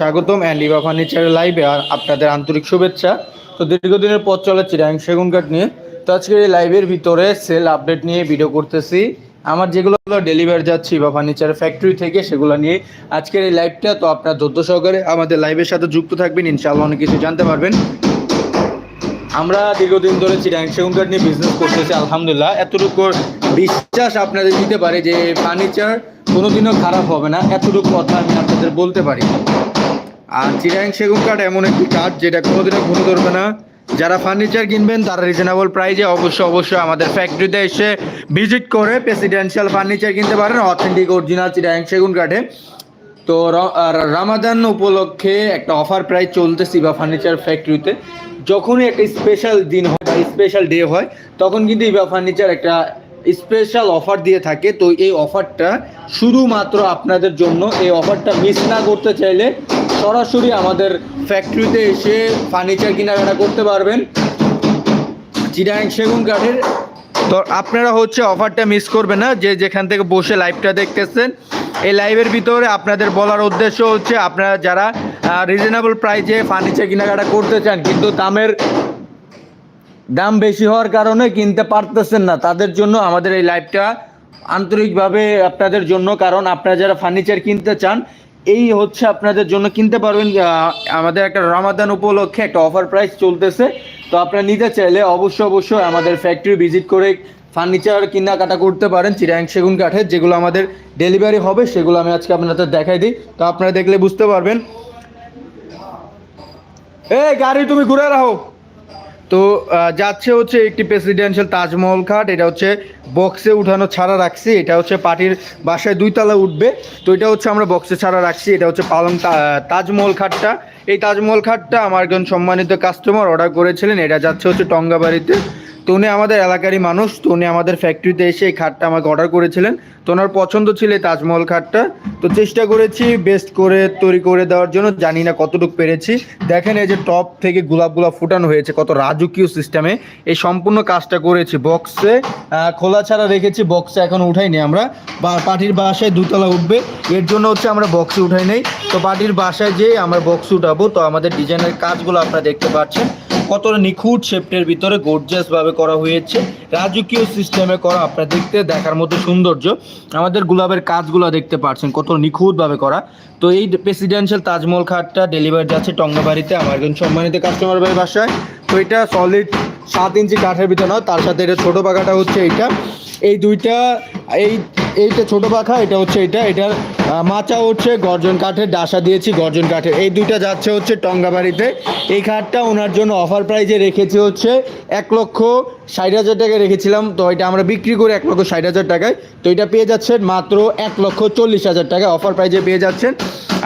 স্বাগতম and Liva ফার্নিচারের লাইভে আর আপনাদের আন্তরিক শুভেচ্ছা। তো দীর্ঘদিনের পথ চলে চিরাং সেগুন কাঠ নিয়ে। তো আজকের এই লাইভের ভিতরে সেল আপডেট নিয়ে ভিডিও করতেছি। আমার যেগুলো ডেলিভারি যাচ্ছি বা ফার্নিচার ফ্যাক্টরি থেকে, সেগুলো নিয়ে আজকের এই লাইভটা তো আপনার ধৈর্য সহকারে আমাদের লাইভের সাথে যুক্ত থাকবেন, ইনশাআল্লাহ অনেক কিছু জানতে পারবেন। আমরা দীর্ঘদিন ধরে চিরাং সেগুন কাঠ নিয়ে বিজনেস করতেছি, আলহামদুলিল্লাহ। এতটুকু বিশ্বাস আপনাদের দিতে পারে যে ফার্নিচার কোনোদিনও খারাপ হবে না। এতটুকু কথা আমি আপনাদের বলতে পারি। আর চিরাং সেগুন কাঠ এমন একটি কাঠ যেটা কোনোদিনও ঘুরে ধরবে না। যারা ফার্নিচার কিনবেন, তারা রিজনেবল প্রাইজে অবশ্যই অবশ্যই আমাদের ফ্যাক্টরিতে এসে ভিজিট করে প্রেসিডেন্সিয়াল ফার্নিচার কিনতে পারেন অথেন্টিক অরিজিনাল চিরাং সেগুন কাঠে। তো রামাদান উপলক্ষে একটা অফার প্রাইস চলতেছি বা ফার্নিচার ফ্যাক্টরিতে যখনই একটা স্পেশাল দিন হয় স্পেশাল ডে হয়, তখন কিন্তু ইবা ফার্নিচার একটা স্পেশাল অফার দিয়ে থাকে, তো এই অফারটা শুধুমাত্র আপনাদের জন্য, এই অফারটা মিস না করতে চাইলে সরাসরি আমাদের ফ্যাক্টরিতে এসে ফার্নিচার কেনাকাটা করতে পারবেন। চিরাং সেগুন কাঠের। তো আপনারা হচ্ছে অফারটা মিস করবেন না, যে যেখান থেকে বসে লাইভটা দেখতেছেন, এই লাইভের ভিতরে আপনাদের বলার উদ্দেশ্য হচ্ছে, আপনারা যারা রিজনেবল প্রাইসে ফার্নিচার কেনাকাটা করতে চান, কিন্তু দামের দাম বেশি হওয়ার কারণে কিনতে পারতেছেন না। তাদের জন্য আমাদের এই লাইভটা আন্তরিকভাবে আপনাদের জন্য, কারণ আপনারা যারা ফার্নিচার কিনতে চান, এই হচ্ছে আপনাদের জন্য কিনতে পারবেন আমাদের একটা রমাদান উপলক্ষে একটা অফার প্রাইস চলতেছে। তো আপনারা নিতে চাইলে অবশ্যই অবশ্যই আমাদের ফ্যাক্টরি ভিজিট করে ফার্নিচার কেনাকাটা করতে পারেন, চিরাং সেগুন কাঠের, যেগুলো আমাদের ডেলিভারি হবে, সেগুলো আমি আজকে আপনাদের দেখাই দিই। তো আপনারা দেখলে বুঝতে পারবেন। এই গাড়ি তুমি ঘুরে রাখো। তো যাচ্ছে হচ্ছে একটি প্রেসিডেন্সিয়াল তাজমহল খাট এটা হচ্ছে বক্সে উঠানো ছাড়া রাখছি, এটা হচ্ছে পার্টির বাসায় দুই তলা উঠবে, তো এটা হচ্ছে আমরা বক্সে ছাড়া রাখছি, এটা হচ্ছে পালং তাজমহল খাটটা এই তাজমহল খাটটা আমার একজন সম্মানিত কাস্টমার অর্ডার করেছিলেন, এটা যাচ্ছে হচ্ছে টঙ্গাবাড়িতে। তো উনি আমাদের এলাকারই মানুষ, তো উনি আমাদের ফ্যাক্টরিতে এসে এই খাটটা আমাকে অর্ডার করেছিলেন। তো ওনার পছন্দ ছিল এই তাজমহল খাটটা। তো চেষ্টা করেছি বেস্ট করে, তৈরি করে দেওয়ার জন্য, জানি না কতটুকু পেরেছি। দেখেন এই যে টপ থেকে গোলাপ গোলাপ ফুটানো হয়েছে, কত রাজকীয় সিস্টেমে এই সম্পূর্ণ কাজটা করেছি বক্সে খোলা ছাড়া রেখেছি বক্সে এখন উঠাইনি আমরা। বা, পার্টির বাসায় দুতলা উঠবে। এর জন্য হচ্ছে আমরা বক্সে উঠাই নেই। তো পাটির বাসায় যেয়ে আমরা বক্স উঠাবো। তো আমাদের ডিজাইনের কাজগুলো আপনারা দেখতে পাচ্ছেন। কতটা নিখুঁত শেপটের ভিতরে গর্জিয়াস ভাবে করা হয়েছে, রাজকীয় সিস্টেমে করা, আপনারা দেখতে, দেখার মতো সৌন্দর্য। আমাদের গুলাবের কাজগুলো দেখতে পাচ্ছেন কত নিখুঁত ভাবে করা। তো এই প্রেসিডেন্সিয়াল তাজমহল খাটটা ডেলিভারি যাচ্ছে টঙ্গাবাড়িতে, আমার একজন সম্মানিত কাস্টমার ভাই বাসায়। তো এটা সলিড সাত ইঞ্চি কাঠের ভিতরে নয়, তার সাথে এটা ছোটো পাখাটা হচ্ছে এইটা। এই দুইটা, এই, এইটা ছোটো পাখা, এটা হচ্ছে এটা এটার মাচা উঠছে, গর্জন কাঠের, ডাসা দিয়েছি, গর্জন কাঠের। এই দুইটা যাচ্ছে হচ্ছে টঙ্গাবাড়িতে। এই খাটটা ওনার জন্য অফার প্রাইজে রেখেছি হচ্ছে এক লক্ষ ষাট হাজার টাকায় রেখেছিলাম, তো এটা আমরা বিক্রি করে এক লক্ষ ষাট হাজার টাকায়, তো এটা পেয়ে যাচ্ছেন মাত্র এক লক্ষ চল্লিশ হাজার টাকায় অফার প্রাইজে পেয়ে যাচ্ছেন।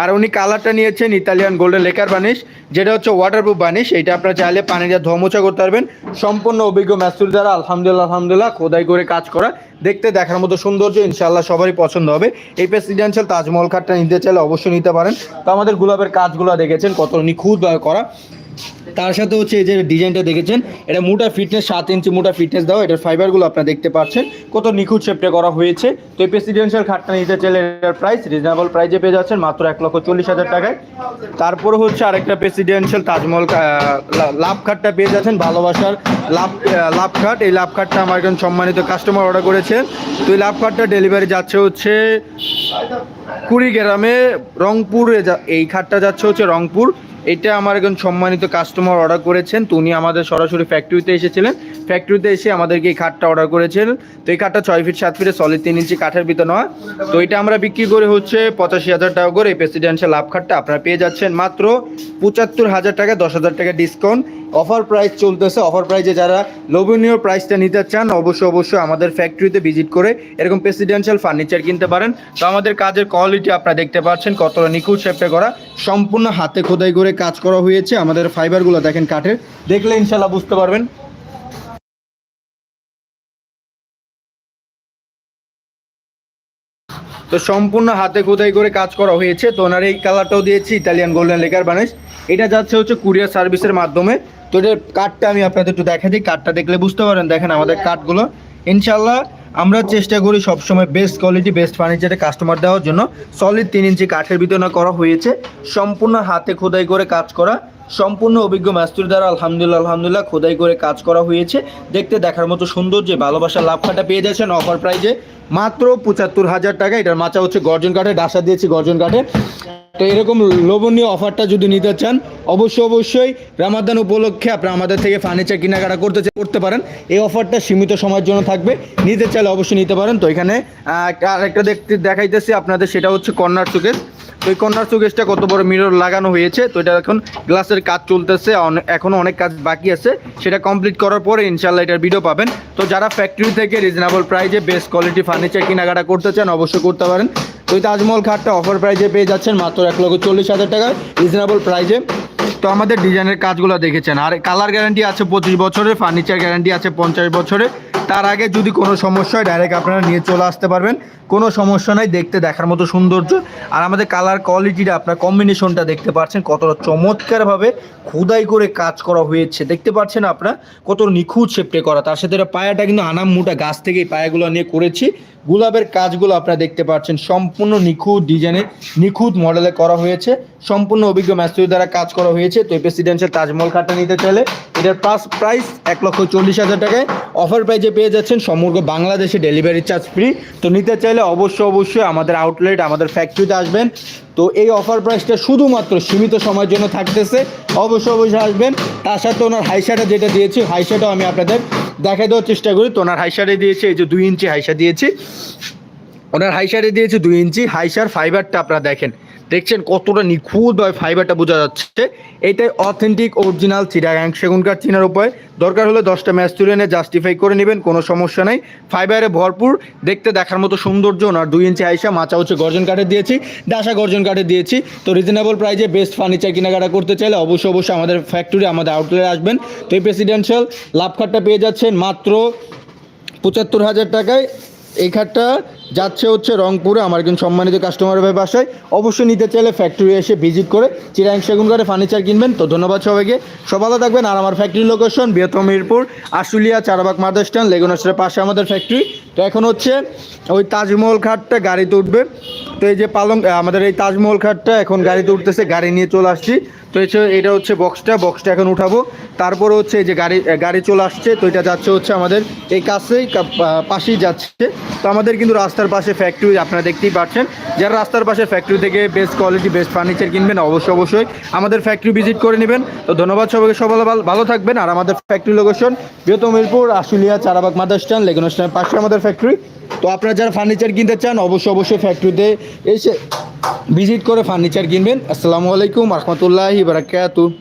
আর উনি কালারটা নিয়েছেন ইতালিয়ান গোল্ডেন লেকার বানিশ, যেটা হচ্ছে ওয়াটারপ্রুফ বানিশ, এটা আপনারা চাইলে পানি দিয়ে ধোমোচা করতে পারবেন। সম্পূর্ণ অভিজ্ঞ ম্যাস্তুর দ্বারা আলহামদুলিল্লাহ আলহামদুলিল্লাহ, খোদাই করে কাজ করা। দেখতে, দেখার মতো সৌন্দর্য ইনশাল্লাহ সবারই পছন্দ হবে। এই প্রেসিডেন্সিয়াল তাজমহল খাটটা নিতে চাইলে অবশ্যই নিতে পারেন। তো আমাদের গোলাপের কাজগুলো দেখেছেন, কত নিখুঁতভাবে করা। তার সাথে হচ্ছে এই যে ডিজাইনটা দেখেছেন, এটা মোটা ফিটনেস সাত ইঞ্চি মোটা ফিটনেস দাও এটার ফাইবারগুলো আপনারা দেখতে পাচ্ছেন, কত নিখুঁত শেপটা করা হয়েছে। তো এই প্রেসিডেন্সিয়াল খাটটা নিতে চাইলে এটার প্রাইস রিজনেবল প্রাইসে পেয়ে যাচ্ছেন, মাত্র এক লক্ষ চল্লিশ হাজার টাকায়। তারপরে হচ্ছে আরেকটা প্রেসিডেন্সিয়াল তাজমহল লাভ খাটটা পেয়ে যাচ্ছেন, ভালোবাসার লাভ লাভ খাট। এই লাভ খাটটা আমার একজন সম্মানিত কাস্টমার অর্ডার করেছে। তো এই লাভ খাটটা ডেলিভারি যাচ্ছে হচ্ছে কুড়িগ্রামে রংপুরে এই খাটটা যাচ্ছে হচ্ছে রংপুর। এটা আমার একজন সম্মানিত কাস্টমার অর্ডার করেছেন। তো উনি আমাদের সরাসরি ফ্যাক্টরিতে এসেছিলেন। ফ্যাক্টরিতে এসে আমাদেরকে এই খাটটা অর্ডার করেছেন। তো এই খাটটা ছয় ফিট সাত ফিটে সলিড তিন ইঞ্চি কাঠের ভিতর নয়। তো এটা আমরা বিক্রি করে হচ্ছে পঁচাশি হাজার টাকা করে এই প্রেসিডেন্সিয়াল লাভ খাটটা আপনারা পেয়ে যাচ্ছেন। মাত্র পঁচাত্তর হাজার টাকা দশ হাজার টাকা ডিসকাউন্ট অফার প্রাইস চলতেছে। অফার প্রাইসে যারা লোভনীয় প্রাইসটা নিতে চান, অবশ্যই অবশ্যই আমাদের ফ্যাক্টরিতে ভিজিট করে এরকম প্রেসিডেন্সিয়াল ফার্নিচার কিনতে পারেন। তো আমাদের কাজের কোয়ালিটি আপনারা দেখতে পাচ্ছেন কতটা নিখুঁত শেপে করা। সম্পূর্ণ হাতে খোদাই করে কাজ করা হয়েছে আমাদের ফাইবারগুলো দেখেন কাঠের। দেখলে ইনশাল্লাহ বুঝতে পারবেন। তো সম্পূর্ণ হাতে খোদাই করে কাজ করা হয়েছে। তো ওনার এই কালারটাও দিয়েছি ইতালিয়ান গোল্ডেন লেকার বানিশ এটা যাচ্ছে হচ্ছে কুরিয়ার সার্ভিসের মাধ্যমে। তো এটার কাঠটা আমি আপনাদের একটু দেখা দিই। কাঠটা দেখলে বুঝতে পারেন দেখেন আমাদের কাঠগুলো ইনশাল্লাহ আমরা চেষ্টা করি সবসময় বেস্ট কোয়ালিটি বেস্ট ফার্নিচারে কাস্টমার দেওয়ার জন্য। সলিড তিন ইঞ্চি কাঠের বিতরণ করা হয়েছে। সম্পূর্ণ হাতে খোদাই করে কাজ করা। সম্পূর্ণ অভিজ্ঞ মাস্তুর দ্বারা আলহামদুলিল্লাহ আলহামদুলিল্লাহ খোদাই করে কাজ করা হয়েছে। দেখতে দেখার মতো সুন্দর যে ভালোবাসার লাভখাটা পেয়ে যাচ্ছেন অফার প্রাইজে মাত্র পঁচাত্তর হাজার টাকা। এটার মাচা হচ্ছে গর্জন কাঠে ডাসা দিয়েছি গর্জন কাঠে তো এরকম লোভনীয় অফারটা যদি নিতে চান অবশ্যই অবশ্যই রামাদান উপলক্ষে আপনারা আমাদের থেকে ফার্নিচার কেনাকাটা করতে করতে পারেন। এই অফারটা সীমিত সময়ের জন্য থাকবে। নিতে চাইলে অবশ্যই নিতে পারেন। তো এখানে আরেকটা দেখতে দেখাইতেছি আপনাদের, সেটা হচ্ছে কর্নার চুকেস তো এই কর্নার চুকেসটা কত বড় মিরর লাগানো হয়েছে, তো এটা এখন গ্লাসের কাজ চলতেছে, অনে- এখনও অনেক কাজ বাকি আছে। সেটা কমপ্লিট করার পরে ইনশাল্লাহ এটার ভিডিও পাবেন। তো যারা ফ্যাক্টরি থেকে রিজনেবল প্রাইজে বেস্ট কোয়ালিটি ফার্নিচার কেনাকাটা করতে চান, অবশ্যই করতে পারেন। তো তাজমহল খাটটা অফার প্রাইজে পেয়ে যাচ্ছেন মাত্র এক লক্ষ চল্লিশ হাজার টাকা রিজনেবল প্রাইজে তো আমাদের ডিজাইনের কাজগুলো দেখেছেন। আর কালার গ্যারান্টি আছে পঁচিশ বছরের ফার্নিচার গ্যারান্টি আছে পঞ্চাশ বছরের। তার আগে যদি কোনো সমস্যা হয় ডাইরেক্ট আপনারা নিয়ে চলে আসতে পারবেন। কোনো সমস্যা নাই, দেখতে দেখার মতো সৌন্দর্য। আর আমাদের কালার কোয়ালিটিটা আপনার কম্বিনেশনটা দেখতে পাচ্ছেন, কতটা চমৎকারভাবে খোদাই করে কাজ করা হয়েছে। দেখতে পাচ্ছেন আপনারা কত নিখুঁত শেপটে করা। তার সাথে পায়াটা কিন্তু আনাম মোটা গাছ থেকে এই পায়াগুলো নিয়ে করেছি। গুলাবের কাজগুলো আপনারা দেখতে পাচ্ছেন, সম্পূর্ণ নিখুঁত ডিজাইনের নিখুঁত মডেলে করা হয়েছে। সম্পূর্ণ অভিজ্ঞ ম্যাস্ট্রি দ্বারা কাজ করা হয়েছে। তো এই প্রেসিডেন্সিয়াল তাজমহল খাটটা নিতে চাইলে এটার প্লাস প্রাইস এক লক্ষ চল্লিশ হাজার টাকায়। অফার প্রাইজে পেয়ে যাচ্ছেন সমগ্র বাংলাদেশে ডেলিভারি চার্জ ফ্রি তো নিতে চাইলে অবশ্যই অবশ্যই আমাদের আউটলেট আমাদের ফ্যাক্টরিতে আসবেন। তো এই অফার প্রাইসটা শুধুমাত্র সীমিত সময়ের জন্য থাকতেছে। অবশ্যই অবশ্যই আসবেন। তার সাথে ওনার হাইশাটা যেটা দিয়েছি হাইশাটাও আমি আপনাদের দেখাই দেওয়ার চেষ্টা করি। তো ওনার হাইশারে দিয়েছি, এই যে দুই ইঞ্চি হাইশা দিয়েছি। ওনার হাইসারে দিয়েছে দুই ইঞ্চি হাইসার ফাইবারটা আপনারা দেখেন। দেখছেন কতটা নিখুঁতভাবে ফাইবারটা বোঝা যাচ্ছে। এটাই অথেন্টিক অরিজিনাল চিরাগাং সেগুন কাঠ চিনার উপায়। দরকার হলে দশটা ম্যাচ তুলে এনে জাস্টিফাই করে নেবেন, কোনো সমস্যা নাই। ফাইবারে ভরপুর, দেখতে দেখার মতো সৌন্দর্য ওনার। দুই ইঞ্চি হাইসা মাচা হচ্ছে গর্জন কাঠের দিয়েছি, ডাসা গর্জন কাঠের দিয়েছি। তো রিজনেবল প্রাইজে বেস্ট ফার্নিচার কেনাকাটা করতে চাইলে অবশ্যই অবশ্যই আমাদের ফ্যাক্টরি আমাদের আউটলেটে আসবেন। তো এই প্রেসিডেন্সিয়াল লাভ খাটটা পেয়ে যাচ্ছেন মাত্র পঁচাত্তর হাজার টাকায়। এই খাটটা যাচ্ছে হচ্ছে রংপুরে, আমার একজন সম্মানিত কাস্টমার ভাই বাসায়। অবশ্যই নিতে চাইলে ফ্যাক্টরি এসে ভিজিট করে চিরাং সেগুন কাঠে ফার্নিচার কিনবেন। তো ধন্যবাদ সবাইকে। সব ভালো থাকবেন। আর আমার ফ্যাক্টরি লোকেশন বৃহত্তম মিরপুর, আশুলিয়া, চারবাগ মাদার স্ট্যান্ড লেগুনাসের পাশে আমাদের ফ্যাক্টরি তো এখন হচ্ছে ওই তাজমহল খাটটা গাড়িতে উঠবে। তো এই যে পালং আমাদের এই তাজমহল খাটটা এখন গাড়িতে উঠতেছে, গাড়ি নিয়ে চলে আসছি। তো যে- এটা হচ্ছে বক্সটা বক্সটা এখন উঠাবো। তারপর হচ্ছে এই যে গাড়ি গাড়ি চলে আসছে। তো এটা যাচ্ছে হচ্ছে আমাদের এই কাছেই পাশেই যাচ্ছে। তো আমাদের কিন্তু রাস্তার পাশে ফ্যাক্টরি আপনারা দেখতেই পাচ্ছেন। যারা রাস্তার পাশে ফ্যাক্টরি থেকে বেস্ট কোয়ালিটি বেস্ট ফার্নিচার কিনবেন, অবশ্যই অবশ্যই আমাদের ফ্যাক্টরি ভিজিট করে নেবেন। তো ধন্যবাদ সবাইকে, সবাই ভালো- থাকবেন। আর আমাদের ফ্যাক্টরি লোকেশন বৃহত্তম মিরপুর, আশুলিয়া, চারাবাগ, মাদার স্ট্যান্ড, লেগুন স্ট্যান্ড পাশে আমাদের ফ্যাক্টরি তো আপনারা যারা ফার্নিচার কিনতে চান, অবশ্যই অবশ্যই ফ্যাক্টরিতে এসে ভিজিট করে ফার্নিচার কিনবেন। আসসালামু আলাইকুম, রহমতুল্লাহি বারাকাতু